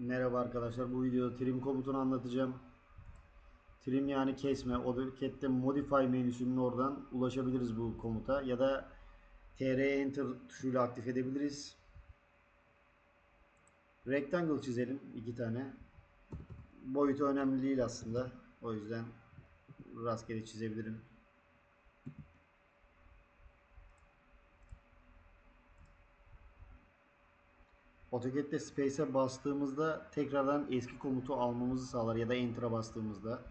Merhaba arkadaşlar. Bu videoda trim komutunu anlatacağım. Trim yani kesme. AutoCAD'de Modify menüsünün oradan ulaşabiliriz bu komuta. Ya da TR Enter tuşuyla aktif edebiliriz. Rectangle çizelim. iki tane. Boyutu önemli değil aslında. O yüzden rastgele çizebilirim. AutoCAD'de Space'e bastığımızda tekrardan eski komutu almamızı sağlar ya da Enter'a bastığımızda.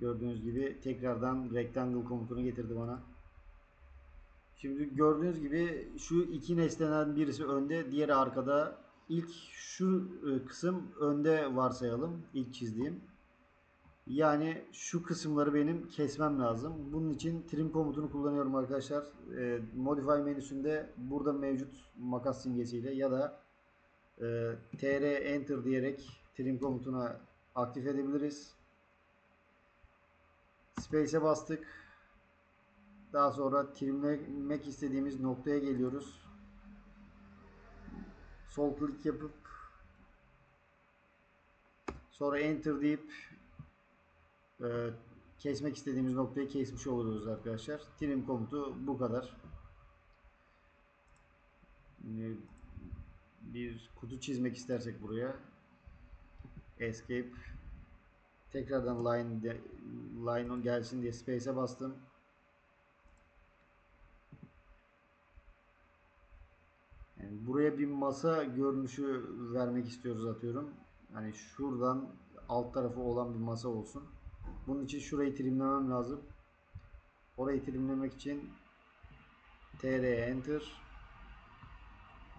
Gördüğünüz gibi tekrardan Rectangle komutunu getirdi bana. Şimdi gördüğünüz gibi şu iki nesneden birisi önde, diğeri arkada. İlk şu e, kısım önde varsayalım. ilk çizdiğim. Yani şu kısımları benim kesmem lazım. Bunun için trim komutunu kullanıyorum arkadaşlar. E, Modify menüsünde burada mevcut makas simgesiyle ya da e, TR Enter diyerek trim komutuna aktif edebiliriz. Space'e bastık. Daha sonra trimlemek istediğimiz noktaya geliyoruz. Sol klik yapıp sonra Enter deyip e, kesmek istediğimiz noktayı kesmiş oluyoruz arkadaşlar. Trim komutu bu kadar. Bir kutu çizmek istersek buraya Escape tekrardan line de, line gelsin diye space'e bastım. Yani buraya bir masa görünüşü vermek istiyoruz atıyorum. Hani şuradan alt tarafı olan bir masa olsun. Bunun için şurayı trimlemem lazım. Orayı trimlemek için TR Enter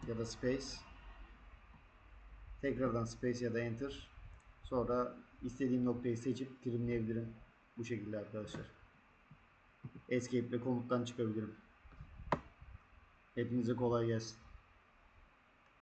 ya da Space tekrardan Space ya da Enter sonra istediğim noktayı seçip trimleyebilirim. Bu şekilde arkadaşlar. Escape ile komuttan çıkabilirim. Hepinize kolay gelsin.